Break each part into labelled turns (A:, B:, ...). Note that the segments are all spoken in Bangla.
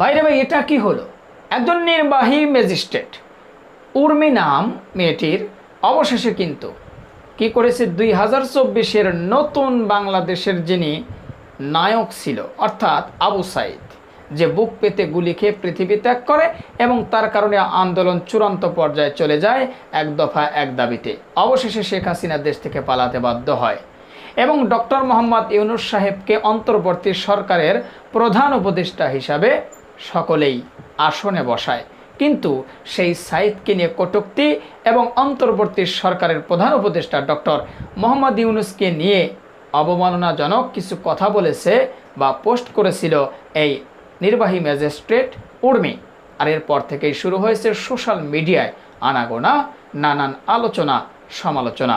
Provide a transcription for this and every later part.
A: বাইরে ভাই, এটা কি হলো? একজন নির্বাহী ম্যাজিস্ট্রেট। উর্মি নাম মেয়েটির, অবশেষে কিন্তু কি করেছে? দুই হাজার চব্বিশের নতুন বাংলাদেশের যিনি নায়ক ছিল, অর্থাৎ আবু সাইদ, যে বুক পেতে গুলি খেয়ে পৃথিবী ত্যাগ করে এবং তার কারণে আন্দোলন চূড়ান্ত পর্যায়ে চলে যায় এক দফা, এক দাবিতে। অবশেষে শেখ হাসিনা দেশ থেকে পালাতে বাধ্য হয় এবং ডক্টর মোহাম্মদ ইউনুস সাহেবকে অন্তর্বর্তী সরকারের প্রধান উপদেষ্টা হিসাবে সকলেই আসনে বসায়। কিন্তু সেই সাইদকে নিয়ে কটুক্তি এবং অন্তর্বর্তী সরকারের প্রধান উপদেষ্টা ডক্টর মোহাম্মদ ইউনুসকে নিয়ে অবমাননাজনক কিছু কথা বলেছে বা পোস্ট করেছিল এই নির্বাহী ম্যাজিস্ট্রেট উর্মি। আর এরপর থেকেই শুরু হয়েছে সোশ্যাল মিডিয়ায় আনাগোনা, নানান আলোচনা, সমালোচনা।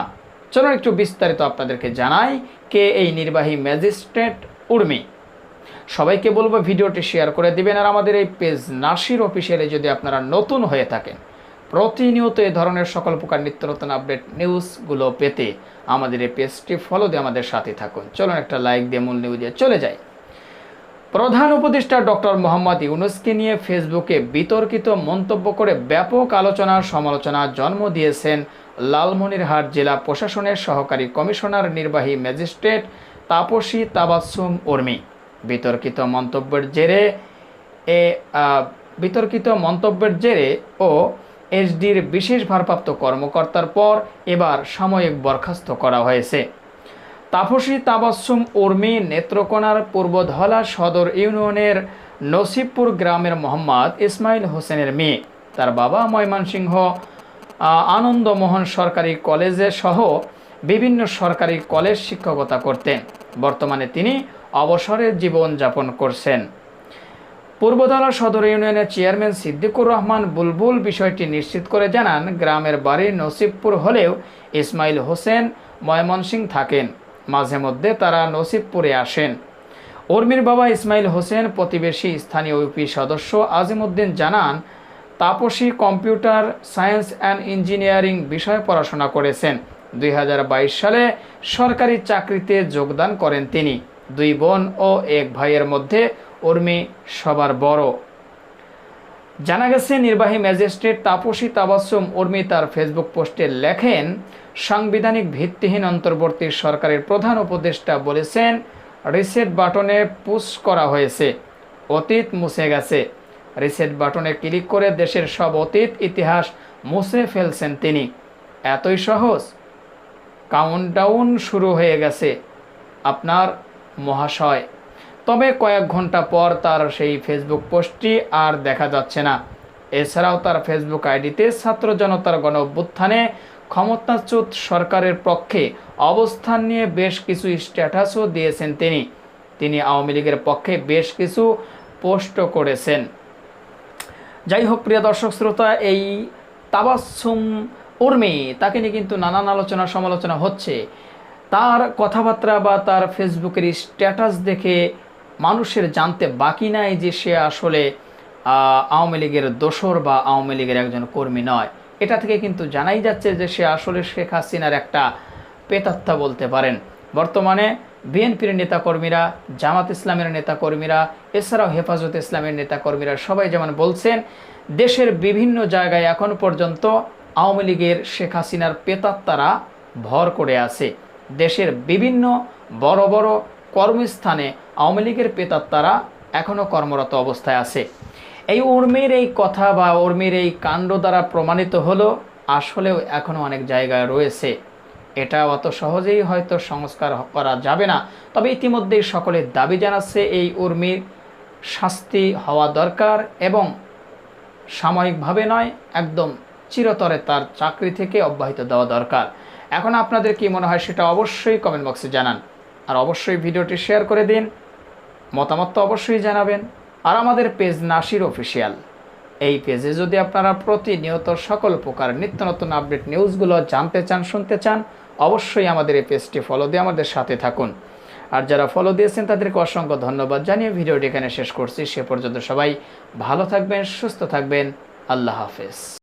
A: চলুন একটু বিস্তারিত আপনাদেরকে জানাই কে এই নির্বাহী ম্যাজিস্ট্রেট উর্মি। সবাইকে বলব ভিডিওটি শেয়ার করে দিবেন আর আমাদের এই পেজ নাসির অফিসিয়ালে যদি আপনারা নতুন হয়ে থাকেন, প্রতিনিয়ত এই ধরনের সকল প্রকার নিত্য নতুন আপডেট নিউজগুলো পেতে আমাদের এই পেজটি ফলো দিয়ে আমাদের সাথে থাকুন। চলুন একটা লাইক দিয়ে মূল নিউজে চলে যাই। প্রধান উপদেষ্টা ডক্টর মোহাম্মদ ইউনুসকে নিয়ে ফেসবুকে বিতর্কিত মন্তব্য করে ব্যাপক আলোচনা সমালোচনা জন্ম দিয়েছেন লালমনিরহাট জেলা প্রশাসনের সহকারী কমিশনার নির্বাহী ম্যাজিস্ট্রেট তাপসী তাবাসুম উর্মি। বিতর্কিত মন্তব্যের জেরে এ বিতর্কিত মন্তব্যের জেরে ও এসডির বিশেষ ভারপ্রাপ্ত কর্মকর্তার পর এবার সাময়িক বরখাস্ত করা হয়েছে। তাপসী তাবাসুম উর্মি নেত্রকোনার পূর্বধলা সদর ইউনিয়নের নসিবপুর গ্রামের মোহাম্মদ ইসমাইল হোসেনের মেয়ে। তার বাবা ময়মনসিংহ আনন্দমোহন সরকারি কলেজে সহ বিভিন্ন সরকারি কলেজ শিক্ষকতা করতেন। বর্তমানে তিনি অবসরের জীবন যাপন করছেন। পূর্বধলা সদর ইউনিয়নের চেয়ারম্যান সিদ্দিকুর রহমান বুলবুল বিষয়টি নিশ্চিত করে জানান, গ্রামের বাড়ি নসিবপুর হলেও ইসমাইল হোসেন ময়মনসিং থাকেন। মাঝে মধ্যে তারা নসিবপুরে আসেন। উর্মির বাবা ইসমাইল হোসেন প্রতিবেশী স্থানীয় ইউপি সদস্য আজিমউদ্দিন জানান, Tapasi computer science and engineering বিষয়ে পড়াশোনা করেছেন। দুই হাজার বাইশ সালে সরকারি চাকরিতে যোগদান করেন তিনি। দুই বোন ও এক ভাইয়ের মধ্যে উর্মি সবার বড়। জানা গেছে, নির্বাহী ম্যাজিস্ট্রেট তাপসী তাবাসুম উর্মি তার ফেসবুক পোস্টে লেখেন, সাংবিধানিক ভিত্তিহীন অন্তর্বর্তী সরকারের প্রধান উপদেষ্টা বলেছেন, রিসেট বাটনে পুশ করা হয়েছে, অতীত মুছে গেছে। রিসেট বাটনে ক্লিক করে দেশের সব অতীত ইতিহাস মুছে ফেলছেন তিনি। এতই সহজ? কাউন্টডাউন শুরু হয়ে গেছে। আপনার মহাশয়। তবে কয়েক ঘণ্টা পর তার সেই ফেসবুক পোস্টটি আর দেখা যাচ্ছে না। এছাড়াও তার ফেসবুক আইডিতে ছাত্র জনতার গণ অভ্যুত্থানে ক্ষমতাচ্যুত সরকারের পক্ষে অবস্থান নিয়ে বেশ কিছু স্ট্যাটাসও দিয়েছেন তিনি। তিনি আওয়ামী লীগের পক্ষে বেশ কিছু পোস্টও করেছেন। যাই হোক, প্রিয় দর্শক শ্রোতা, এই তাবাসুম উর্মি, তাকে নিয়ে কিন্তু নানান আলোচনা সমালোচনা হচ্ছে। তার কথাবার্তা বা তার ফেসবুকের স্ট্যাটাস দেখে মানুষের জানতে বাকি নাই যে সে আসলে আওয়ামী লীগের দোসর বা আওয়ামী লীগের একজন কর্মী নয়। এটা থেকে কিন্তু জানাই যাচ্ছে যে সে আসলে শেখ হাসিনার একটা পেতাত্তা বলতে পারেন। বর্তমানে বিএনপির নেতাকর্মীরা, জামাত ইসলামের নেতাকর্মীরা, এছাড়াও হেফাজত ইসলামের নেতাকর্মীরা সবাই যেমন বলছেন, দেশের বিভিন্ন জায়গায় এখন পর্যন্ত আওয়ামী লীগের শেখ হাসিনার পেতাত্তারা ভর করে আছে। দেশের বিভিন্ন বড় বড় কর্মস্থানে আওয়ামী লীগের পেতাত্তারা এখনও কর্মরত অবস্থায় আছে। এই উর্মির এই কথা বা উর্মির এই কাণ্ড দ্বারা প্রমাণিত হলো, আসলেও এখনও অনেক জায়গায় রয়েছে। এটা অত সহজেই হয়তো সংস্কার করা যাবে না, তবে ইতিমধ্যেই সকলের দাবি জানাচ্ছে এই উর্মির শাস্তি হওয়া দরকার এবং সাময়িকভাবে নয়, একদম চিরতরে তার চাকরি থেকে অব্যাহত দেওয়া দরকার। এখন আপনাদের কি মনে হয় সেটা অবশ্যই কমেন্ট বক্সে জানান। আর অবশ্যই ভিডিওটি শেয়ার করে দিন। মতামত তো অবশ্যই জানাবেন। আর আমাদের পেজ নাসির অফিসিয়াল এই পেজে যদি আপনারা প্রতিনিয়ত সকল প্রকার নিত্য নতুন আপডেট নিউজগুলো জানতে চান, শুনতে চান, অবশ্যই আমাদের এই পেজটি ফলো দিয়ে আমাদের সাথে থাকুন। আর যারা ফলো দিয়েছেন, তাদেরকে অসংখ্য ধন্যবাদ জানিয়ে ভিডিওটি এখানে শেষ করছি। সে পর্যন্ত সবাই ভালো থাকবেন, সুস্থ থাকবেন। আল্লাহ হাফেজ।